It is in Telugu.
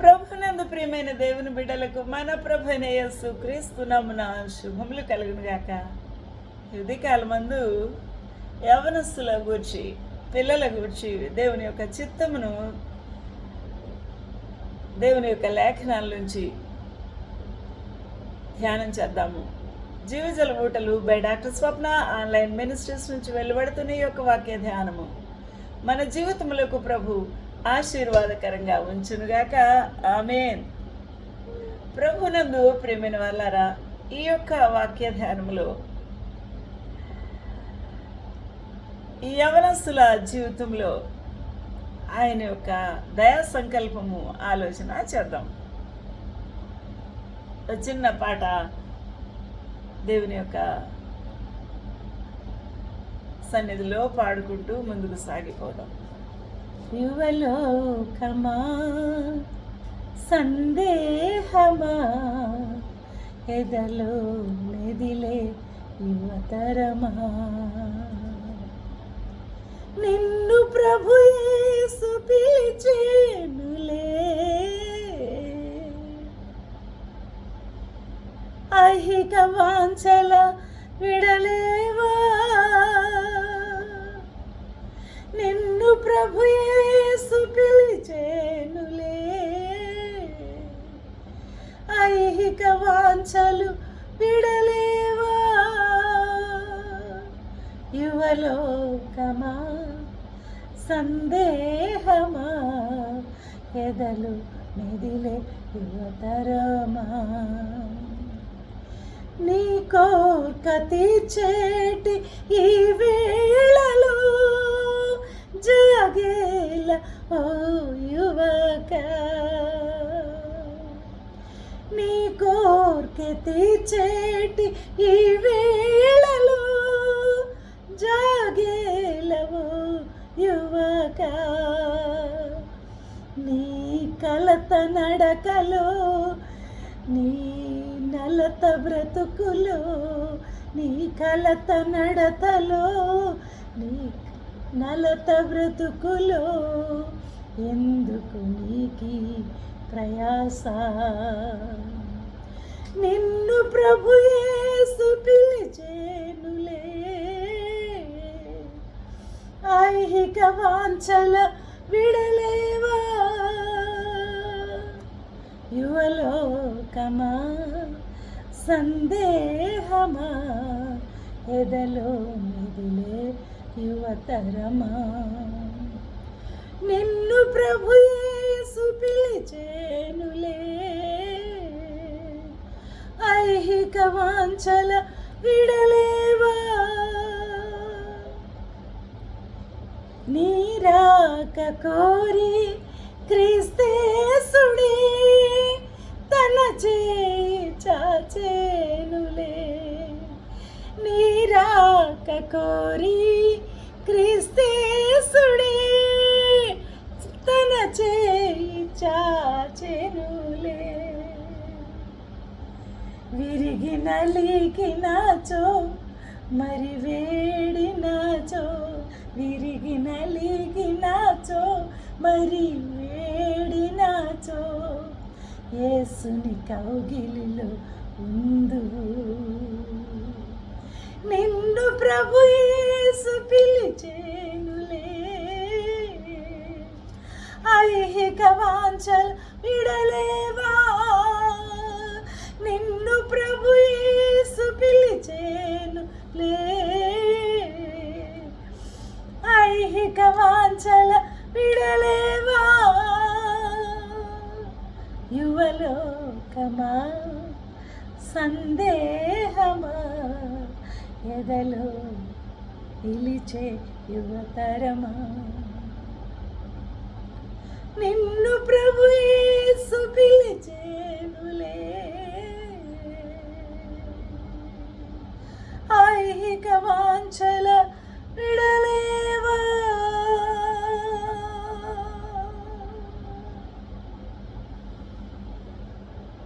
ప్రభునందు ప్రియమైన దేవుని బిడ్డలకు మన ప్రభున యేసు క్రీస్తునమున శుభములు కలుగును గాక. ఇది కాలమందు యవనస్తుల గూర్చి పిల్లల గూర్చి దేవుని యొక్క చిత్తమును దేవుని యొక్క లేఖనాల నుంచి ధ్యానం చేద్దాము. జీవజల ఊటలు by doctor Swapna online ministries నుంచి వెలువడుతున్న యొక్క వాక్య ధ్యానము. మన జీవితములకు ప్రభు ఆశీర్వాదకరంగా ఉంచునుగాక. ఆమెన్. ప్రభునందు ప్రేమైన వాళ్ళారా ఈ యొక్క వాక్య ధ్యానములో ఈ యవనస్తుల జీవితంలో ఆయన యొక్క దయా సంకల్పము ఆలోచన చేద్దాం. చిన్న పాట దేవుని యొక్క సన్నిధిలో పాడుకుంటూ ముందుకు సాగిపోదాం. యువలోకమా సందేహమా? ఎదలో మెదిలే యువతరమా? నిన్ను ప్రభుయేసు పిలిచేనులే ఐహిక వాంఛల విడలేవా? ప్రభుయేసు పిలిచేనులే. ఐహిక వాంఛలు విడలేవా? యువలోకమా? సందేహమా? ఎదలు మెదిలే యువతరమా? నీ కోర్క తీర్చేటి ఈ వేళలో జాగేల ఓ యువక నీ కోర్కె తీర్చేటి ఈ వేళలో జాగేలవో యువక నీ కలత నడకలో నీ నలత బ్రతుకులో నీ కలత నడతలో నీ నలత బ్రతుకులో ఎందుకు నీకి ప్రయాస? నిన్ను ప్రభు యేసు పిలిచేనులే. ఐహిక వాంఛల విడలేవా? యువలోకమా? సందేహమా? ఎదలో మిదిలే యువతరమా? నిన్ను ప్రభు యేసు పిలిచేనులే. ఐహిక వాంఛల విడలేవా? నీరాక కోరి క్రీస్తేసుడే తన చేయి చాచేనులే. నీరాక కోరి క్రిస్తేసుడే తన చేయి చాచెనులే. విరిగి నలిగినాచో మరి వేడినాచో విరిగి నలిగినాచో మరి వేడినాచో ఏసుని కౌగిలిలో ఉందువు. నిన్ను ప్రభు యేసు పిలిచేనులే ఐహిక వాంఛల్ విడలేవా? నిన్ను ప్రభు యేసు పిలిచేను లే. ఐహిక వాంఛల విడలేవా? యువలోకమా? సందేహమా? ఎదలో నిలిచే యువతరమా? నిన్ను ప్రభు